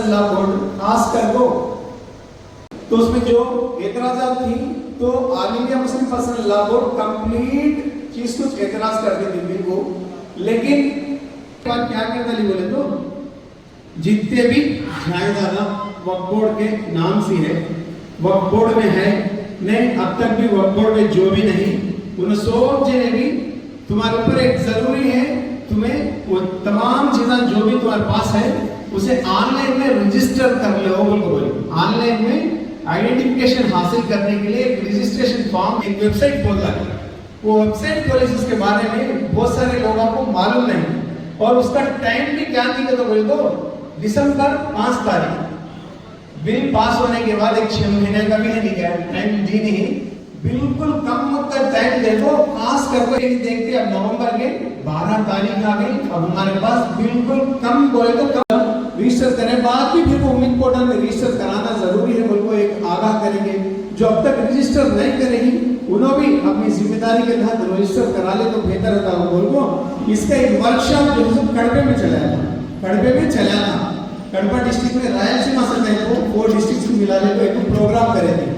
Personal law board खास कर को तो उसमें जो एतराजात थी तो all India Muslim personal law board complete चीज़ कुछ एतराज़ करती थी बिल को। लेकिन क्या नहीं बोले तो जितने भी जायदादा वक्फ बोर्ड के नाम से है, वक्फ बोर्ड में है, नहीं, अब तक भी वक्फ बोर्ड में जो भी नहीं उन सब जने भी तुम्हारे ऊपर एक ज़रूरी है, तुम्हें वो तमाम चीज़ें जो भी तुम्हारे पास है उसे ऑनलाइन में रजिस्टर कर लो बोल को बोले ऑनलाइन में आइडेंटिफिकेशन हासिल करने के लिए रजिस्ट्रेशन फॉर्म एक वेबसाइट खोला है। वो वेबसाइट खोले जिसके बारे में बहुत सारे लोगों को मालूम नहीं और उसका टाइम भी क्या दिया तो बोले तो दिसंबर पाँच तारीख। बिल पास होने के बाद एक छह महीने का भी नहीं गया टाइम दी नहीं। बिल्कुल कम का टाइम देखो पास करके ये देखते अब नवंबर के 12 तारीख आ गई। अब हमारे पास बिल्कुल कम बोले तो कम रजिस्टर करने बाद भी फिर वो उम्मीद पोर्टल में रजिस्टर कराना ज़रूरी है बोल को एक आगाह करेंगे। जो अब तक रजिस्टर नहीं करेगी उन्होंने भी अपनी ज़िम्मेदारी के तहत रजिस्टर करा ले तो बेहतर रहता है। बोल को इसका एक वर्कशॉप जो है कड़बे में चलाया था कड़बे में चला था। कड़बा डिस्ट्रिक्ट में रायलसीमा से कहे तो फोर डिस्ट्रिक्ट को मिला ले तो एक प्रोग्राम करे थे।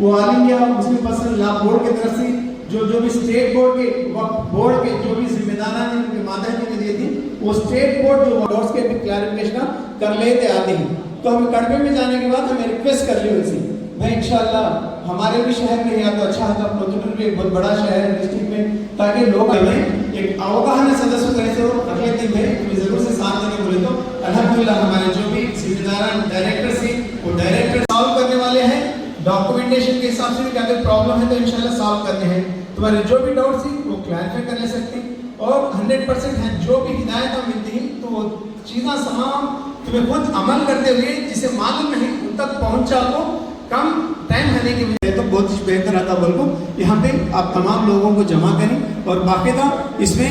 वो all India Muslim personal law board की तरफ़ से जो जो भी स्टेट बोर्ड के बोर्ड के जो भी जिम्मेदार हैं उनके माता जी ने दी थी, वो स्टेट बोर्ड जो के भी क्लैरिफिकेशन कर लेते हैं। तो हम कड़बे में जाने के बाद हमें रिक्वेस्ट कर ली उनसे, भाई, इंशाल्लाह, हमारे भी शहर में या तो अच्छा था प्रोतुटर भी एक बहुत बड़ा शहर है डिस्ट्रिक्ट में, ताकि लोग हमें एक अवगाहन सदस्य करे से अगले दिन में ज़रूर से साथ देने बोले तो अल्हम्दुलिल्लाह, हमारे जो भी जिम्मेदार डायरेक्टर से, वो डायरेक्टर सॉल्व करने वाले हैं। डॉक्यूमेंटेशन के हिसाब से भी अगर प्रॉब्लम है तो इंशाल्लाह सॉल्व करने हैं। तुम्हारे जो भी डाउट थी वो क्लैरिफाई कर ले सकते हैं। और 100 परसेंट है, जो भी हिदायत मिलती हैं तो वो चीज़ें तमाम तुम्हें खुद अमल करते हुए जिसे मालूम नहीं उन तक पहुँचा तो कम टाइम होने की वजह तो बहुत ही बेहतर आता बल्कि यहाँ पे आप तमाम लोगों को जमा करें और बाकायदा तो इसमें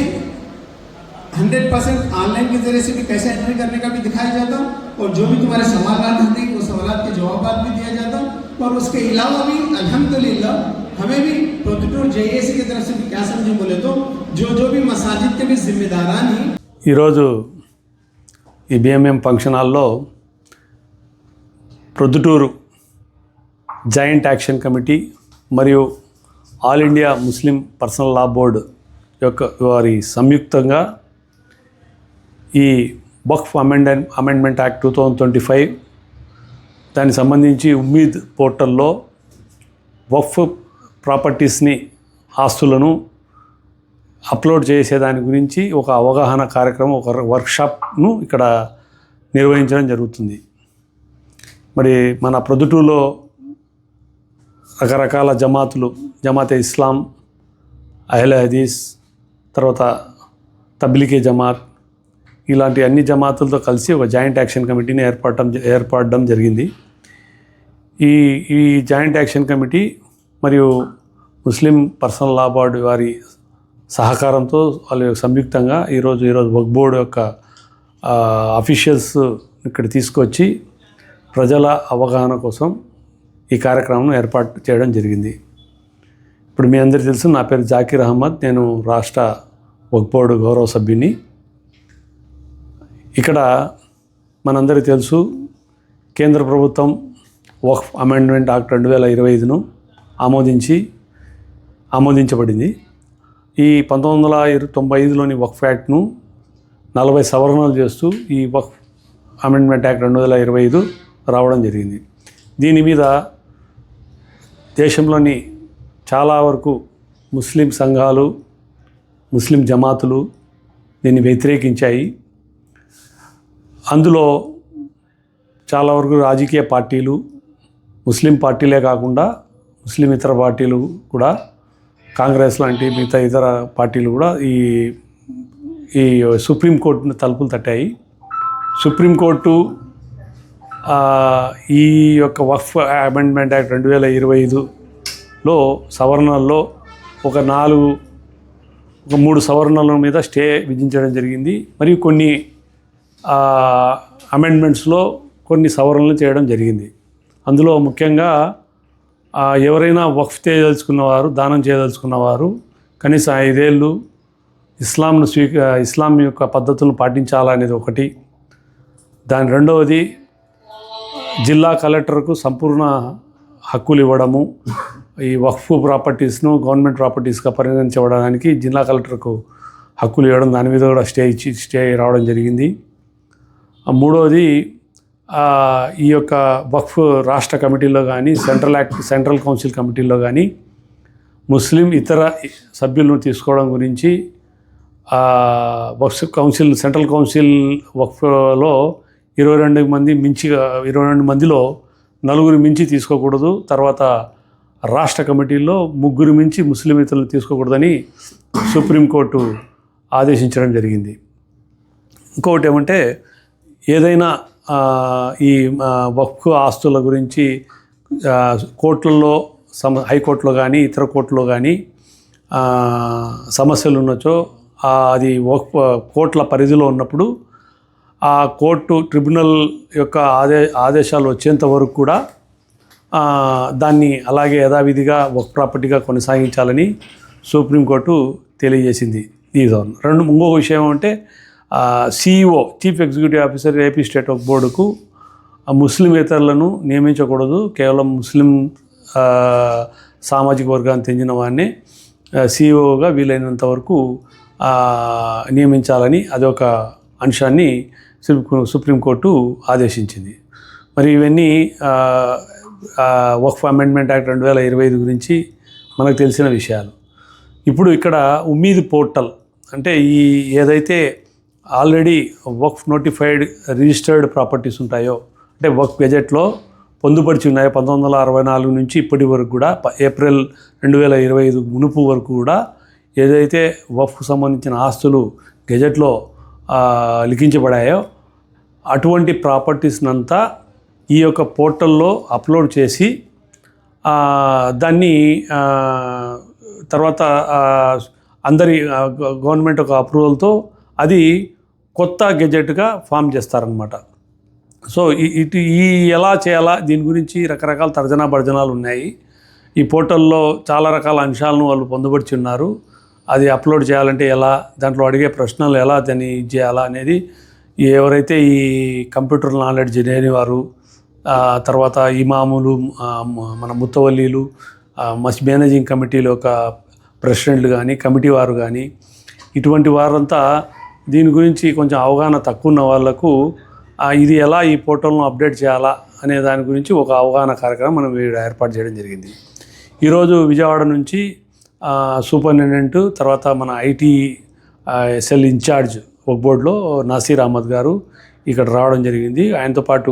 हंड्रेड परसेंट ऑनलाइन के ज़रिए से भी कैसे एंट्री करने का भी दिखाया जाता और जो भी तुम्हारे सवाल होते हैं वो सवाल के जवाब भी दिया जाता और उसके अलावा भी अलहमदिल्ला हमें भी प्रोटेक्टर जेएसी की तरफ़ से भी क्या समझे बोले तो जो जो भी मसाजिद के भी जिम्मेदारान हैं ఈ బిఎంఎం ఫంక్షన్ హాల్లో ప్రొద్దుటూరు జాయింట్ యాక్షన్ కమిటీ మరియు all India Muslim personal law board యొక్క వారి సంయుక్తంగా ఈ బక్ఫ్ amend amendment act two thousand twenty five దానికి సంబంధించి ఉమ్మీద్ పోర్టల్లో వక్ఫ్ ప్రాపర్టీస్ని ఆస్తులను అప్లోడ్ చేసే దాని గురించి ఒక అవగాహన కార్యక్రమం ఒక వర్క్షాప్ను ఇక్కడ నిర్వహించడం జరుగుతుంది. మరి మన ప్రొదుటూలో రకరకాల జమాతులు జమాతే ఇస్లాం అహ్ల హదీస్ తర్వాత తబ్లికే జమాత్ ఇలాంటి అన్ని జమాతులతో కలిసి ఒక జాయింట్ యాక్షన్ కమిటీని ఏర్పడటం ఏర్పడడం జరిగింది. ఈ ఈ జాయింట్ యాక్షన్ కమిటీ మరియు ముస్లిం పర్సనల్ లా బోర్డు వారి సహకారంతో వాళ్ళు సంయుక్తంగా ఈరోజు ఈరోజు వక్ బోర్డు యొక్క అఫీషియల్స్ ఇక్కడ తీసుకొచ్చి ప్రజల అవగాహన కోసం ఈ కార్యక్రమం ఏర్పాటు చేయడం జరిగింది. ఇప్పుడు మీ అందరికీ తెలుసు నా పేరు జాకీర్ అహ్మద్ నేను రాష్ట్ర వక్ బోర్డు గౌరవ సభ్యుని. ఇక్కడ మనందరికీ తెలుసు కేంద్ర ప్రభుత్వం వక్ఫ్ అమెండ్మెంట్ యాక్ట్ రెండు వేల ఇరవై ఐదును ఆమోదించి ఆమోదించబడింది. ఈ పంతొమ్మిది వందల ఇరు తొంభై ఐదులోని వక్ఫ్ యాక్ట్ను నలభై సవరణలు చేస్తూ ఈ వక్ఫ్ అమెండ్మెంట్ యాక్ట్ రెండు వేల ఇరవై ఐదు రావడం జరిగింది. దీని మీద దేశంలోని చాలా వరకు ముస్లిం సంఘాలు ముస్లిం జమాతులు దీన్ని వ్యతిరేకించాయి. అందులో చాలా వరకు రాజకీయ పార్టీలు ముస్లిం పార్టీలే కాకుండా ముస్లిం ఇతర పార్టీలు కూడా కాంగ్రెస్ లాంటి మిగతా ఇతర పార్టీలు కూడా ఈ ఈ సుప్రీంకోర్టును తలుపులు తట్టాయి. సుప్రీంకోర్టు ఈ యొక్క వక్ఫ్ అమెండ్మెంట్ యాక్ట్ రెండు వేల ఇరవై ఐదులో సవరణల్లో ఒక నాలుగు ఒక మూడు సవరణల మీద స్టే విధించడం జరిగింది. మరియు కొన్ని అమెండ్మెంట్స్లో కొన్ని సవరణలు చేయడం జరిగింది. అందులో ముఖ్యంగా ఎవరైనా వక్ఫ్ చేయదలుచుకున్నవారు దానం చేయదలుచుకున్నవారు కనీసం ఐదేళ్ళు ఇస్లాంను స్వీక ఇస్లాం యొక్క పద్ధతులను పాటించాలనేది ఒకటి. దాని రెండవది జిల్లా కలెక్టర్కు సంపూర్ణ హక్కులు ఇవ్వడము ఈ వక్ఫ్ ప్రాపర్టీస్ను గవర్నమెంట్ ప్రాపర్టీస్గా పరిగణించబడడానికి జిల్లా కలెక్టర్కు హక్కులు ఇవ్వడం దాని మీద కూడా స్టే ఇచ్చి స్టే రావడం జరిగింది. ఆ మూడవది ఈ యొక్క వక్ఫ్ రాష్ట్ర కమిటీలో కానీ సెంట్రల్ యాక్ట్ సెంట్రల్ కౌన్సిల్ కమిటీలో కానీ ముస్లిం ఇతర సభ్యులను తీసుకోవడం గురించి వక్ఫ్ కౌన్సిల్ సెంట్రల్ కౌన్సిల్ వక్ఫ్లో ఇరవై రెండు మంది మించి ఇరవై రెండు మందిలో నలుగురు మించి తీసుకోకూడదు. తర్వాత రాష్ట్ర కమిటీలో ముగ్గురు మించి ముస్లిం ఇతరులు తీసుకోకూడదని సుప్రీంకోర్టు ఆదేశించడం జరిగింది. ఇంకొకటి ఏమంటే ఏదైనా ఈ ఆ, వక్ఫ్ ఆస్తుల గురించి కోర్టుల్లో కోర్టులలో సమ హైకోర్టులో కానీ ఇతర కోర్టులో కానీ సమస్యలు ఉన్నచో అది వక్ఫ్ కోర్టుల పరిధిలో ఉన్నప్పుడు ఆ కోర్టు ట్రిబ్యునల్ యొక్క ఆదే ఆదేశాలు వచ్చేంత వరకు కూడా దాన్ని అలాగే యథావిధిగా ఒక ప్రాపర్టీగా కొనసాగించాలని సుప్రీంకోర్టు తెలియజేసింది. ఈ రెండు ఇంకొక విషయం అంటే CEO chief executive officer AP state of బోర్డుకు ముస్లిం ముస్లిమేతరులను నియమించకూడదు. కేవలం ముస్లిం సామాజిక వర్గానికి చెందిన వారిని సిఇఓగా వీలైనంత వరకు ఆ, నియమించాలని అదొక అంశాన్ని సుప్రీం- సుప్రీంకోర్టు ఆదేశించింది. మరి ఇవన్నీ వక్ఫ్ అమెండ్మెంట్ యాక్ట్ రెండు వేల ఇరవై ఐదు గురించి మనకు తెలిసిన విషయాలు. ఇప్పుడు ఇక్కడ ఉమ్మీద్ పోర్టల్ అంటే ఈ ఏదైతే already work notified registered properties ఉంటాయో అంటే వర్క్ గెజెట్లో పొందుపరిచి ఉన్నాయో పంతొమ్మిది వందల అరవై నాలుగు నుంచి ఇప్పటి వరకు కూడా ఏప్రిల్ రెండు వేల ఇరవై ఐదు మునుపు వరకు కూడా ఏదైతే వఫ్కు సంబంధించిన ఆస్తులు గెజెట్లో లిఖించబడాయో అటువంటి ప్రాపర్టీస్నంతా ఈ యొక్క పోర్టల్లో అప్లోడ్ చేసి దాన్ని తర్వాత అందరి గవర్నమెంట్ ఒక అప్రూవల్తో అది కొత్త గెజెట్గా ఫామ్ చేస్తారనమాట సో ఇటు ఈ ఎలా చేయాలా దీని గురించి రకరకాల తర్జనా భర్జనాలు ఉన్నాయి. ఈ పోర్టల్లో చాలా రకాల అంశాలను వాళ్ళు పొందుపరిచి ఉన్నారు. అది అప్లోడ్ చేయాలంటే ఎలా దాంట్లో అడిగే ప్రశ్నలు ఎలా దాన్ని చేయాలా అనేది ఎవరైతే ఈ కంప్యూటర్ నాలెడ్జ్ లేని వారు తర్వాత ఇమాములు మన ముత్తవల్లీలు మస్ మేనేజింగ్ కమిటీలో ఒక ప్రెసిడెంట్లు కానీ కమిటీ వారు కానీ ఇటువంటి వారంతా దీని గురించి కొంచెం అవగాహన తక్కువ ఉన్న వాళ్ళకు ఇది ఎలా ఈ పోర్టల్ను అప్డేట్ చేయాలా అనే దాని గురించి ఒక అవగాహన కార్యక్రమం మనం ఏర్పాటు చేయడం జరిగింది. ఈరోజు విజయవాడ నుంచి సూపరింటెండెంట్ తర్వాత మన ఐటీ ఎస్ఎల్ ఇన్ఛార్జ్ ఒక బోర్డులో నాసీర్ అహ్మద్ గారు ఇక్కడ రావడం జరిగింది. ఆయనతో పాటు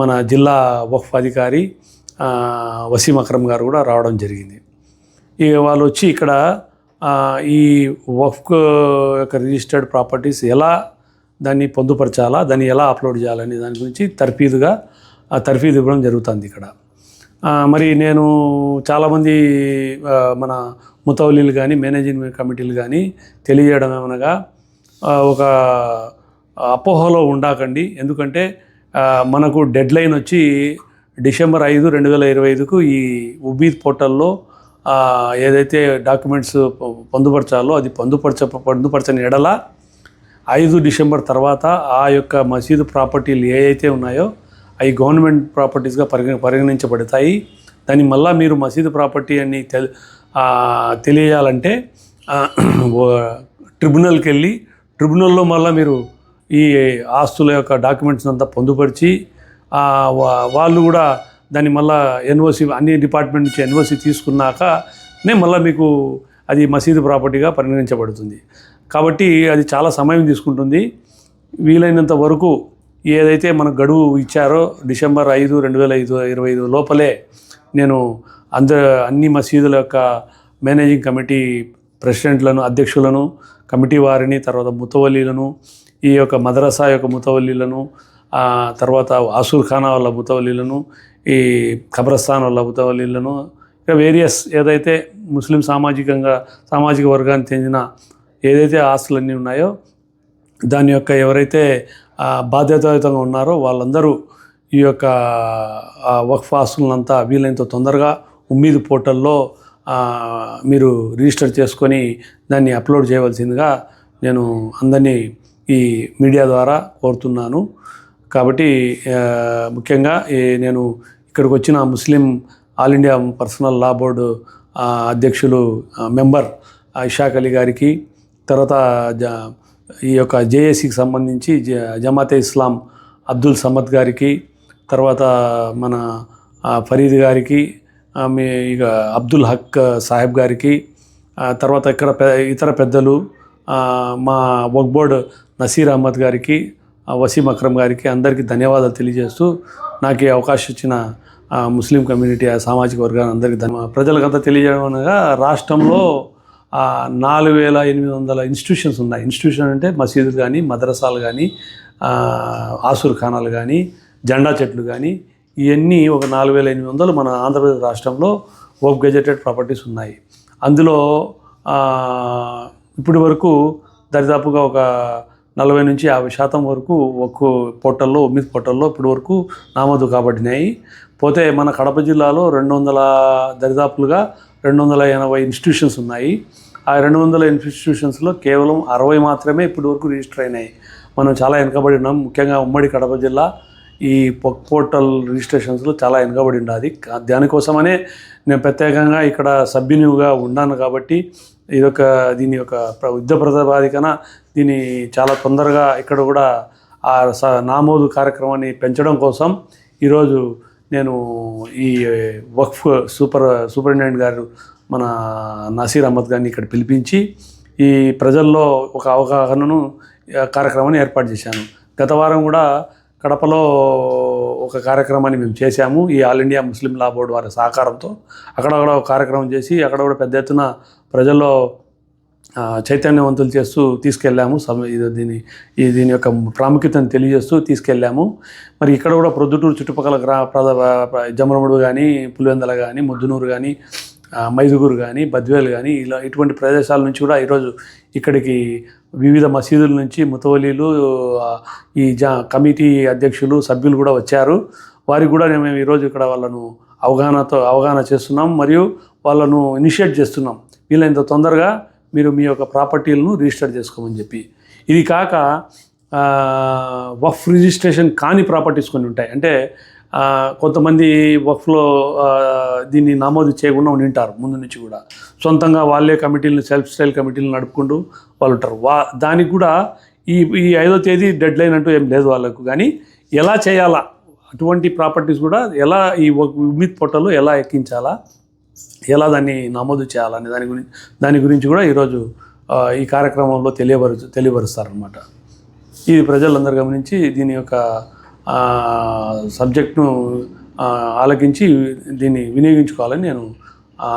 మన జిల్లా వక్ఫ్ అధికారి వసీం అక్రమ్ గారు కూడా రావడం జరిగింది. ఇక వాళ్ళు వచ్చి ఇక్కడ ఈ వక్ఫ్ యొక్క రిజిస్టర్డ్ ప్రాపర్టీస్ ఎలా దాన్ని పొందుపరచాలా దాన్ని ఎలా అప్లోడ్ చేయాలనే దాని గురించి తర్ఫీదుగా తర్ఫీదు ఇవ్వడం జరుగుతుంది ఇక్కడ. మరి నేను చాలామంది మన ముతవలీలు కానీ మేనేజింగ్ కమిటీలు కానీ తెలియజేయడం ఏమనగా ఒక అపోహలో ఉండకండి. ఎందుకంటే మనకు డెడ్ లైన్ వచ్చి డిసెంబర్ ఐదు రెండు వేల ఇరవై ఐదుకు ఈ ఉబీద్ పోర్టల్లో ఏదైతే డాక్యుమెంట్స్ పొందుపరచాలో అది పొందుపరచ పొందుపరచని ఎడల ఐదు డిసెంబర్ తర్వాత ఆ యొక్క మసీదు ప్రాపర్టీలు ఏవైతే ఉన్నాయో అవి గవర్నమెంట్ ప్రాపర్టీస్గా పరిగణ పరిగణించబడతాయి. దాన్ని మళ్ళా మీరు మసీదు ప్రాపర్టీ అని తె తెలియాలంటే ట్రిబ్యునల్కి వెళ్ళి ట్రిబ్యునల్లో మళ్ళీ మీరు ఈ ఆస్తుల యొక్క డాక్యుమెంట్స్ అంతా పొందుపరిచి వాళ్ళు కూడా దాన్ని మళ్ళీ ఎన్ఓసి అన్ని డిపార్ట్మెంట్ నుంచి ఎన్ఓసి తీసుకున్నాకనే మళ్ళీ మీకు అది మసీదు ప్రాపర్టీగా పరిగణించబడుతుంది. కాబట్టి అది చాలా సమయం తీసుకుంటుంది. వీలైనంత వరకు ఏదైతే మనకు గడువు ఇచ్చారో డిసెంబర్ ఐదు రెండు వేల ఐదు ఇరవై ఐదు లోపలే నేను అంద అన్ని మసీదుల యొక్క మేనేజింగ్ కమిటీ ప్రెసిడెంట్లను అధ్యక్షులను కమిటీ వారిని తర్వాత ముతవల్లీలను ఈ యొక్క మదరసా యొక్క ముతవల్లీలను తర్వాత ఆసూర్ ఖానా వాళ్ళ ముతవల్లీలను ఈ ఖబరస్థాన్ లబుతవలీలను ఇక వేరియస్ ఏదైతే ముస్లిం సామాజికంగా సామాజిక వర్గానికి చెందిన ఏదైతే ఆస్తులన్నీ ఉన్నాయో దాని యొక్క ఎవరైతే బాధ్యతాయుతంగా ఉన్నారో వాళ్ళందరూ ఈ యొక్క వక్ఫ్ ఆస్తులంతా వీలైనంత తొందరగా ఉమ్మీద్ పోర్టల్లో మీరు రిజిస్టర్ చేసుకొని దాన్ని అప్లోడ్ చేయవలసిందిగా నేను అందరినీ ఈ మీడియా ద్వారా కోరుతున్నాను. కాబట్టి ముఖ్యంగా ఈ నేను ఇక్కడికి వచ్చిన Muslim all India personal law board అధ్యక్షులు మెంబర్ ఇషాక్ అలీ గారికి తర్వాత జ ఈ యొక్క జేఏసీకి సంబంధించి జ జమాతే ఇస్లాం అబ్దుల్ సమద్ గారికి తర్వాత మన ఫరీద్ గారికి మీ ఇక అబ్దుల్ హక్ సాహెబ్ గారికి తర్వాత ఇక్కడ పె ఇతర పెద్దలు మా వక్ బోర్డ్ నసీర్ అహ్మద్ గారికి వసీం అక్రమ్ గారికి అందరికీ ధన్యవాదాలు తెలియజేస్తూ నాకు ఈ అవకాశం ఇచ్చిన ముస్లిం కమ్యూనిటీ ఆ సామాజిక వర్గాన్ని అందరికీ ధన్య ప్రజలకంతా తెలియజేయడం అనగా రాష్ట్రంలో నాలుగు వేల ఎనిమిది వందల ఇన్స్టిట్యూషన్స్ ఉన్నాయి. ఇన్స్టిట్యూషన్ అంటే మసీదులు కానీ మద్రసాలు కానీ ఆ, ఆసుర్ ఖానాలు కానీ జెండా చెట్లు కానీ ఇవన్నీ ఒక నాలుగు వేల ఎనిమిది వందలు మన ఆంధ్రప్రదేశ్ రాష్ట్రంలో ఓప్ గెజెటెడ్ ప్రాపర్టీస్ ఉన్నాయి. అందులో ఇప్పటి వరకు దరిదాపుగా ఒక నలభై నుంచి యాభై శాతం వరకు ఒక్కో పోర్టల్లో ఉమ్మిద్ పోర్టల్లో ఇప్పటి వరకు నామోదు కాబట్టినాయి పోతే మన కడప జిల్లాలో రెండు వందల దరిదాపులుగా రెండు వందల ఎనభై ఇన్స్టిట్యూషన్స్ ఉన్నాయి. ఆ రెండు వందల ఇన్స్టిట్యూషన్స్లో కేవలం అరవై మాత్రమే ఇప్పటి వరకు రిజిస్టర్ అయినాయి. మనం చాలా వెనుకబడి ఉన్నాం. ముఖ్యంగా ఉమ్మడి కడప జిల్లా ఈ పొక్ పోర్టల్ రిజిస్ట్రేషన్స్లో చాలా వెనుకబడి ఉండాలి దానికోసమనే నేను ప్రత్యేకంగా ఇక్కడ సభ్యునిగా ఉన్నాను కాబట్టి ఇదొక దీని యొక్క యుద్ధ ప్రతిపాదికన దీన్ని చాలా తొందరగా ఇక్కడ కూడా ఆ స నామోదు కార్యక్రమాన్ని పెంచడం కోసం ఈరోజు నేను ఈ వక్ఫ్ సూపర్ సూపరింటెండెంట్ గారు మన నసీర్ అహ్మద్ గారిని ఇక్కడ పిలిపించి ఈ ప్రజల్లో ఒక అవగాహనను కార్యక్రమాన్ని ఏర్పాటు చేశాను. గత వారం కూడా కడపలో ఒక కార్యక్రమాన్ని మేము చేశాము. ఈ all India Muslim law board వారి సహకారంతో అక్కడ కూడా ఒక కార్యక్రమం చేసి అక్కడ కూడా పెద్ద ఎత్తున ప్రజల్లో చైతన్యవంతులు చేస్తూ తీసుకెళ్ళాము. సమ దీని ఈ దీని యొక్క ప్రాముఖ్యతను తెలియజేస్తూ తీసుకెళ్ళాము. మరి ఇక్కడ కూడా ప్రొద్దుటూరు చుట్టుపక్కల గ్రా ప్రద జమరముడు కానీ పులివెందల కానీ ముద్దునూరు కానీ మైదుగురు కానీ బద్వేలు కానీ ఇలా ఇటువంటి ప్రదేశాల నుంచి కూడా ఈరోజు ఇక్కడికి వివిధ మసీదుల నుంచి ముతవలీలు ఈ జా కమిటీ అధ్యక్షులు సభ్యులు కూడా వచ్చారు. వారికి కూడా మేము ఈరోజు ఇక్కడ వాళ్ళను అవగాహనతో అవగాహన చేస్తున్నాం. మరియు వాళ్ళను ఇనిషియేట్ చేస్తున్నాం. వీళ్ళంత తొందరగా మీరు మీ యొక్క ప్రాపర్టీలను రిజిస్టర్ చేసుకోమని చెప్పి. ఇది కాక వఫ్ రిజిస్ట్రేషన్ కాని ప్రాపర్టీస్ కొన్ని ఉంటాయి. అంటే కొంతమంది వఫ్లో దీన్ని నమోదు చేయకుండా ఉంటారు ముందు నుంచి కూడా. సొంతంగా వాళ్ళే కమిటీలను సెల్ఫ్ స్టైల్ కమిటీలను నడుపుకుంటూ వాళ్ళు ఉంటారు వా దానికి కూడా ఈ ఈ ఐదో తేదీ డెడ్ లైన్ అంటూ ఏం లేదు వాళ్ళకు. కానీ ఎలా చేయాలా? అటువంటి ప్రాపర్టీస్ కూడా ఎలా ఈ విమిత్ పొట్టలు ఎలా ఎక్కించాలా? ఎలా దాన్ని నమోదు చేయాలనే దాని గురించి దాని గురించి కూడా ఈరోజు ఈ కార్యక్రమంలో తెలియపరు తెలియపరుస్తారనమాట ఇది ప్రజలందరూ గమనించి దీని యొక్క సబ్జెక్ట్ను ఆలకించి దీన్ని వినియోగించుకోవాలని నేను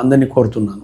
అందరినీ కోరుతున్నాను.